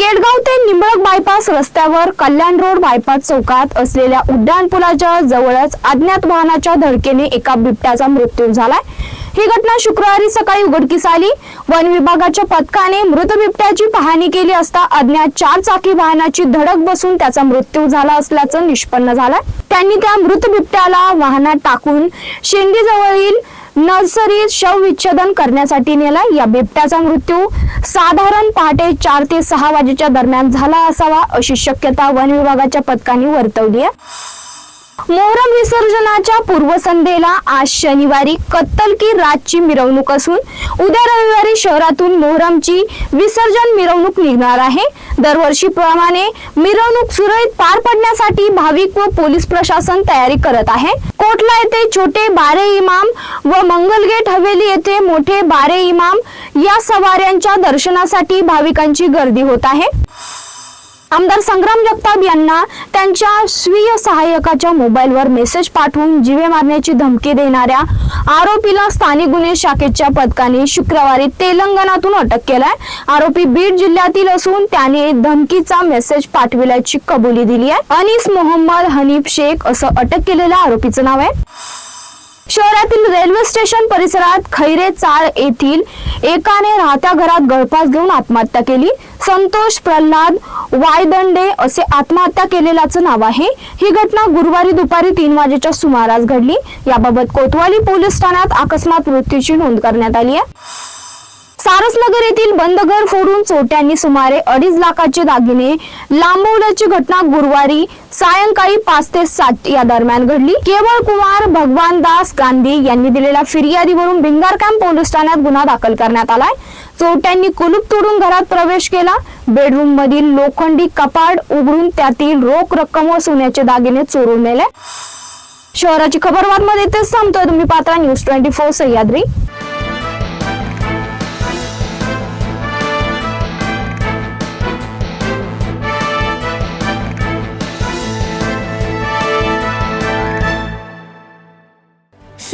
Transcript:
केडगाव ते निंबळक बायपास रस्त्यावर कल्याण road bypass चौकात असलेल्या उड्डाण पुलाच्या जवळच अज्ञात वाहनाच्या धडकेने एका बिबट्याचा मृत्यू झालाय. ही घटना शुक्रवारी सकाळी उघडकीस आली. वन विभागाच्या पथकाने मृत बिबट्याची पाहणी केली असता अज्ञात चार चाकी वाहनाची धडक बसून त्याचा मृत्यू झाला असल्याचं निष्पन्न झालंय. त्यांनी त्या मृत बिबट्याला वाहनात टाकून शेंडी जवळील नर्सरीत शवविच्छेदन करण्यासाठी नेला. या बिबट्याचा मृत्यू साधारण पहाटे चार ते सहा वाजेच्या दरम्यान झाला असावा अशी शक्यता वन विभागाच्या पथकाने वर्तवली आहे. मोहरम विसर्जनाच्या पूर्वसंध्येला आज शनिवारी कत्तल की रातची मिरवणूक असून उद्या रविवारी शहरातून मोहरमची विसर्जन मिरवणूक निघणार आहे. दरवर्षीप्रमाणे मिरवणूक सुरळीत पार पडण्यासाठी भाविक व पोलीस प्रशासन तयारी करत आहे. कोटला येथे छोटे बारे इमाम व मंगलगेट हवेली येथे मोठे बारे इमाम या सवाऱ्यांच्या दर्शनासाठी भाविकांची गर्दी होत आहे. आमदार संग्राम जगताप यांना त्यांच्या स्वीय सहाय्यकाच्या मोबाईलवर मेसेज पाठवून जीवे मारण्याची धमकी देणाऱ्या आरोपीला स्थानिक गुन्हे शाखेच्या पथकाने शुक्रवारी तेलंगणातून अटक केलाय. आरोपी बीड जिल्ह्यातील असून त्याने धमकीचा मेसेज पाठविल्याची कबुली दिली आहे. अनिस मोहम्मद हनीफ शेख असं अटक केलेल्या आरोपीचं नाव आहे. शहरातील रेल्वे स्टेशन परिसरात खैरे चाळ येथील एकाने राहत्या घरात गळफास घेऊन आत्महत्या केली. संतोष प्रल्हाद वायदंडे असे आत्महत्या केलेल्याचं नाव आहे. ही घटना गुरुवारी दुपारी तीन वाजेच्या सुमारास घडली. याबाबत कोतवाली पोलीस ठाण्यात अकस्मात मृत्यूची नोंद करण्यात आली आहे. सारसनगर येथील बंद घर फोडून चोरट्यांनी सुमारे अडीच लाखाचे दागिने लांबवल्याची घटना गुरुवारी सायंकाळी पाच ते सात या दरम्यान घडली. केवळ कुमार भगवान दास गांधी यांनी दिलेल्या फिर्यादीवरून भिंगार कॅम्प पोलीस ठाण्यात गुन्हा दाखल करण्यात आलाय. चोरट्यांनी कुलूप तोडून घरात प्रवेश केला. बेडरूम मधील लोखंडी कपाट उघडून त्यातील रोख रक्कम व सोन्याचे दागिने चोरून नेले. शहराची खबरबात मध्ये तेच थांबतोय तुम्ही पात्रा न्यूज ट्वेंटी फोर सह्याद्री.